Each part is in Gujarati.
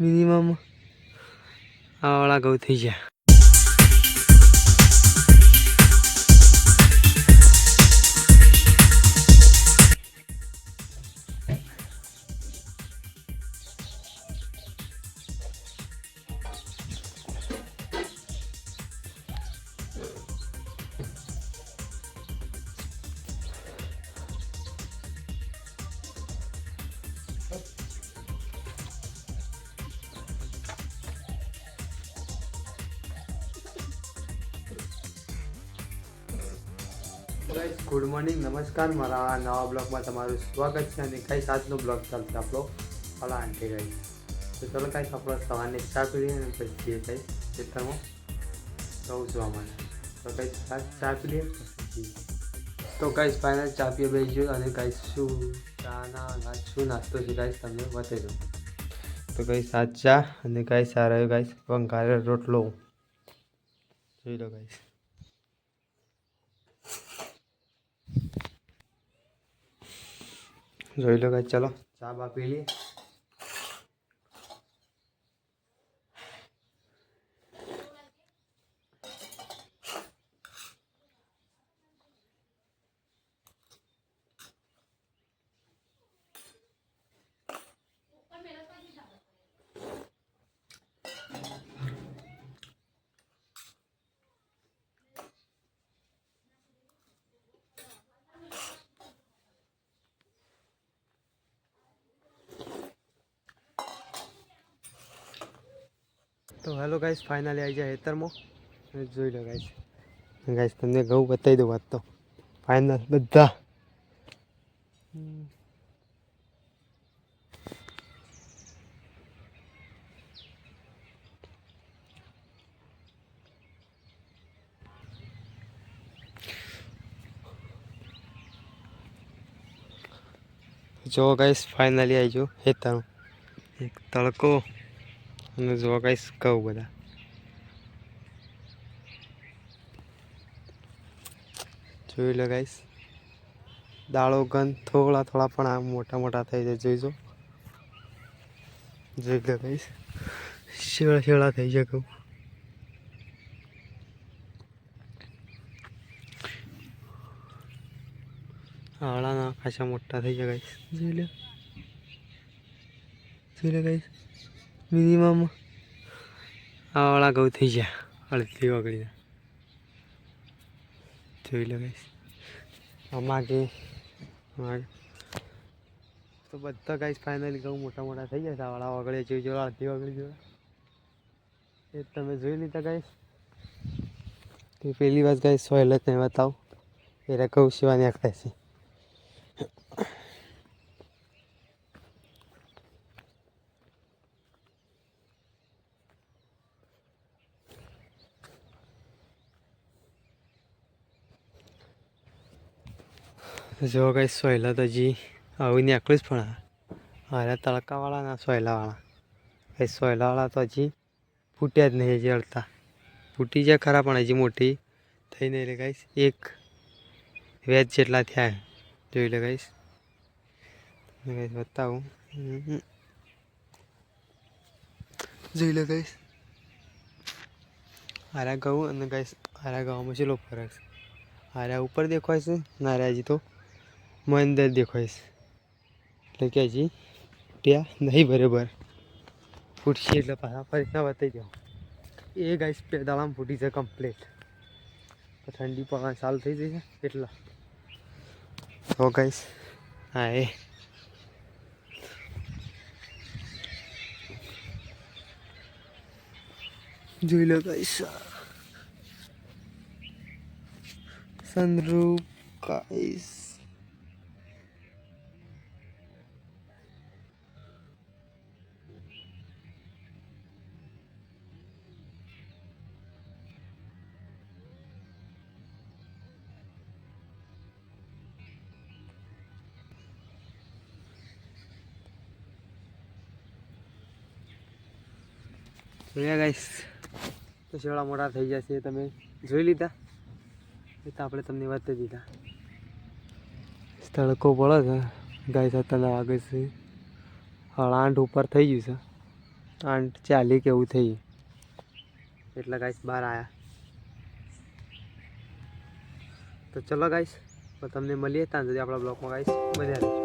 મિનિમમ આવા વાળા ઘઉં થઈ ગયા. ગાઈસ ગુડ મોર્નિંગ નમસ્કાર મારા નવા બ્લોગમાં તમારું સ્વાગત છે અને કઈ આજનો બ્લોગ ચાલશે આપણો ફલા આંટી ગાઈસ તો ચલો કાંઈક આપણો સવારની ચા પીએ અને પછી જઈએ કઈ ખેતરમાં રહું છું અમારે તો કઈ ચા ચા પી લઈએ પછી તો કાંઈ ફાઇનલ ચા પીએ બેસી ગયો અને કાંઈ શું ચાના ના શું નાસ્તો છે કાંઈ તમને બતાવી તો કઈ સાત ચા અને કાંઈ સારા કાંઈ વંકારે રોટલો. જોઈ લો ગાઈસ જોઈ લો ગાઈસ ચલો. ચા બા પી લઈએ તો હેલો ગાઈસ ફાઇનલી આવી જાય હેતરમાં. જોઈ લો ગાઈસ ગાઈસ તમને ઘઉં બતાવી દઉં વાત તો. ફાઇનલ બધા. જો ગાઈસ ફાઇનલી આવી જાઉં હેતરમાં. એક તડકો. અને જોવા ગાઈસ કહું બધા. જોઈ લો ગાઈશ દાળો ગન થોડા થોડા પણ આમ મોટા મોટા થઈ જાય જોઈજો જોઈ લો ગાઈશ શેળા શેળા થઈ જાય કહું. આળાના ખાસા મોટા થઈ જાય ગાઈશ જોઈ લો. જોઈ લો ગાઈસ મિનિમમ આ વાળા ઘઉં થઈ ગયા. અડધી વગડીને જોઈ લો ગાઈસ આમાં કે તો બધા ગાઈશ ફાઇનલી ઘઉં મોટા મોટા થઈ ગયા આવાળા વગડે જોઈ જોવા અડધી વગડી જો એ તમે જોઈ લીધા ગાઈશ તે પહેલી વાત ગાઈશ સોયલ જ નહીં બતાવું. એ ઘઉં સિવાય નીકળે છે. જો કંઈ સોયલા તો હજી આવીને નીકળ્યું જ પણ અરે તડકાવાળા ના સોયલાવાળા. કઈ સોયલાવાળા તો હજી ફૂટ્યા જ નહીં હજી અડતા ફૂટી જાય ખરા પણ હજી મોટી. થઈ નહીં ગાઈશ એક વેજ જેટલા થયા જોઈ લે ગાઈશ બતાવું. જોઈ લે ગાઈશ ઘઉં અને ગાઈશ હારા ઘઉંમાં લોકો ફરક છે? હારા ઉપર દેખાય છે નારા હજી તો. મંદર દર દેખાઈશ એટલે કે હજી ત્યાં નહીં બરાબર. ફૂટશે એટલે પાછા ફરીના બતાવી દો એ ગાઈસ પેદાળામાં ફૂટી છે કમ્પ્લીટ ઠંડી પણ ચાલુ થઈ જશે એટલા. તો ગાઈસ હા એ. જોઈ લો ગાઈસ સનરૂપ ગાઈસ જોયા ગાઈશ તો શેવડા મોટા થઈ જશે તમે જોઈ લીધા? એ તો આપણે તમને વાત દીધા. તડકો પડે છે. ગાય તને વાગે છે. આઠ ઉપર થઈ ગયું છે. આઠ ચાલી કે એવું થઈ એટલે ગાઈસ બહાર આવ્યા તો ચલો ગાઈશ તમને મળીએ ત્યાં સુધી આપણા બ્લોગમાં ગાઈશ મજા રહેજો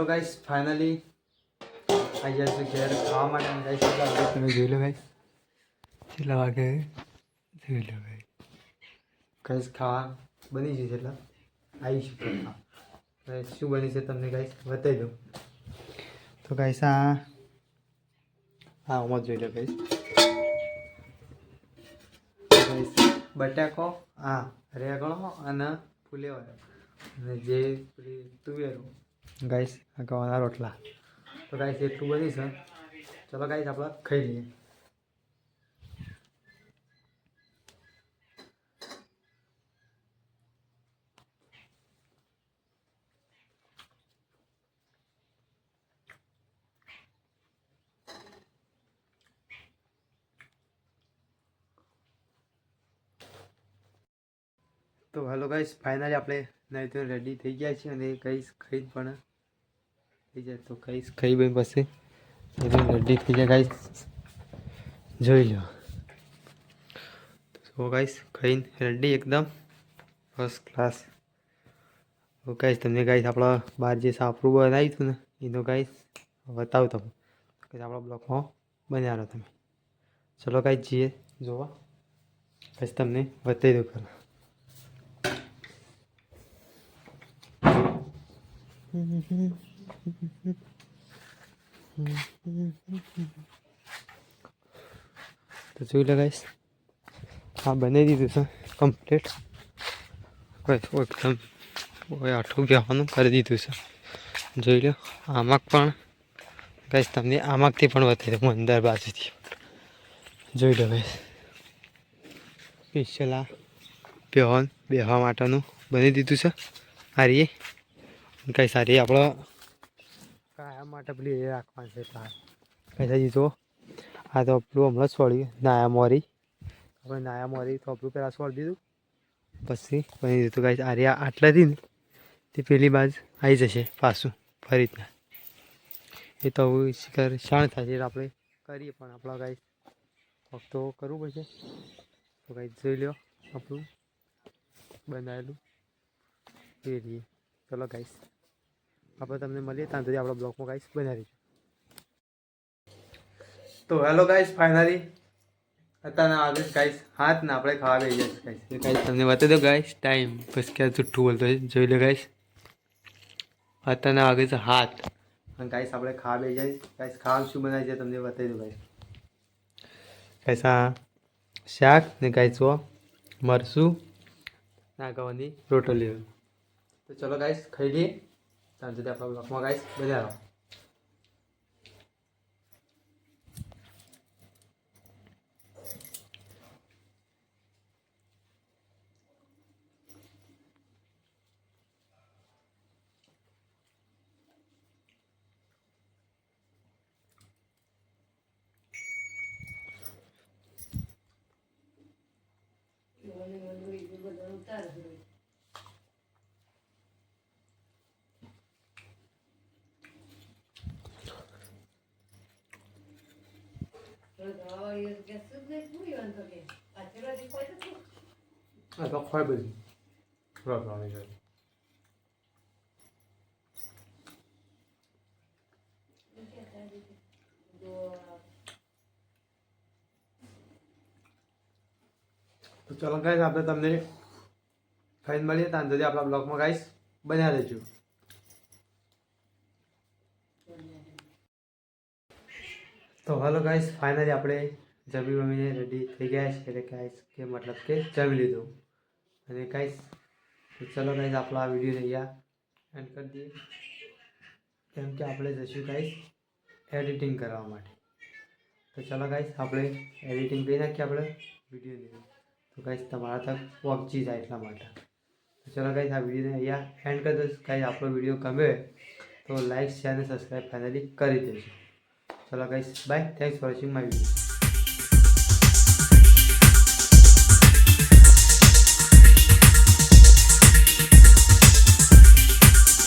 તો હેલો ગાઈસ ફાઇનલી આવી જશે ઘેર. ખાવા માટે વાગે તમે જોઈ લો ગાઈસ છેલ્લા વાગે જોઈ લો ગાઈસ ગાઈસ ખાવા બની છે છેલ્લા આવી છે. અને શું બની છે તમને ગાઈસ બતાવી દઉં તો ગાઈસ આ હા આમાં જોઈ લો ગાઈસ ગાઈસ બટાકો હા રેગણો અને ફુલેવાળો. અને જે પેલી તુવેરો. ગાઈસ, આ ગવાના રોટલા. તો ગાઈસ, એટલું બધી છે. ચલો ગાઈસ, આપણે ખાઈ લઈએ. તો હેલો ગાઈસ ફાઇનલી આપણે નહીં તો રેડી થઈ ગયા છીએ અને કહીશ ખાઈ પણ થઈ જાય તો કહીશ ખાઈ બી પછી રેડી થઈ જાય. ગાઈસ જોઈ લો. તો ગાઈસ ખાઈને રેડી એકદમ. ફર્સ્ટ ક્લાસ તો ગાઈશ તમને ગાઈશ આપણા બહાર જે સાપરું બનાવ્યું હતું ને, એનો ગાઈશ બતાવું તમે ગાઈસ આપણા બ્લોકમાં બન્યા રહો તમે. ચલો કાંઈ જઈએ. જોવા. પછી તમને બતાવી દઉં ખરા તો જોઈ લો ગાઈસ હા બનાવી દીધું છે કમ્પ્લીટ કોઈ એકદમ કોઈ આઠું કહેવાનું કરી દીધું છે. જોઈ લો, આમાં પણ ગાઈસ તમને આમાંથી પણ બતાવી દઉં અંદર બાજુથી. જોઈ લો ગાઈસ સ્પેશિયલ આ બેહવા માટેનું બની દીધું છે. હારીએ કઈ સારી આપણો કાયમ માટે પેલી રાખવાની છે કઈ જો આ તો આપણું હમણાં છોડ્યું નાયા મોરી. આપણે નાયા મોરી તો આપણું પહેલાં છોડી દીધું. પછી બની દીધું કાંઈ આરે આટલાથી તે પેલી બાજ આવી જશે પાછું, ફરી રીતના. એ તો હવે શિકાર શાણ થશે આપણે કરીએ પણ આપણા કાંઈ ફક્ત કરવું પડશે. તો કાંઈ જોઈ લો આપણું. બનાવેલું. એ રહીએ ચલો ગાઈસ. આપણે તમને મળીએ ત્યાં સુધી આપણા બ્લોગમાં ગાઈસ બનાવી તો હેલો ગાઈસ ફાઇનલી અત્યારે આજે ગાઈસ હાથ ને આપણે ખાવા બેસી જશે ગાઈસ ગાઈસ તમને બતાવી દો ગાઈસ ટાઈમ બસ ક્યાં જુઠ્ઠું બોલતો હોય જોઈ લો ગાઈસ અત્યારના વાગે છે હાથ. અને ગાઈસ આપણે ખાવા બેસી જઈશ ગાઈસ ખાવાનું શું બનાવી છે તમને બતાવી દો ગાઈસ ગાઈસ આ શાક ને ગાઈસ વો મરસું નાગવાની રોટલી. તો ચલો ગાઈસ ખાઈ લઈએ. ત્યાં સુધી આપણા બ્લોકમાં ગાઈસ બધા રહો આ તો ખવાય બધું. થોડા થોડા જાય તો ચલો ગાઈસ, આપણે તમને ફાઇન મળીએ ત્યાં સુધી આપણા બ્લોગમાં ગાઈસ બન્યા રહેજો. તો હલો ગાઈસ ફાઇનલી આપણે જમી વમીને રેડી થઈ ગયા છે. એટલે ગાઈસ કે મતલબ કે જમી લીધું. અને ગાઈસ ચલો ગાઈસ આપણો આ વીડિયો રહ્યા એન્ડ કરી દઈએ. કેમ કે આપણે જશું ગાઈસ એડિટિંગ કરવા માટે. તો ચલો ગાઈસ આપણે એડિટિંગ કરી નાખીએ આપણે વિડીયોની તો ગાઈસ તમારા તક પહોંચી જાય એટલા માટે. તો ચલો ગાઈસ આ વિડીયોને અહીંયા એન્ડ કરી દઈશ. ગાઈસ આપણો વીડિયો ગમે તો લાઈક શેર અને સબસ્ક્રાઈબ ફાઇનલી કરી દેજો. ચલો guys bye thanks for watching my video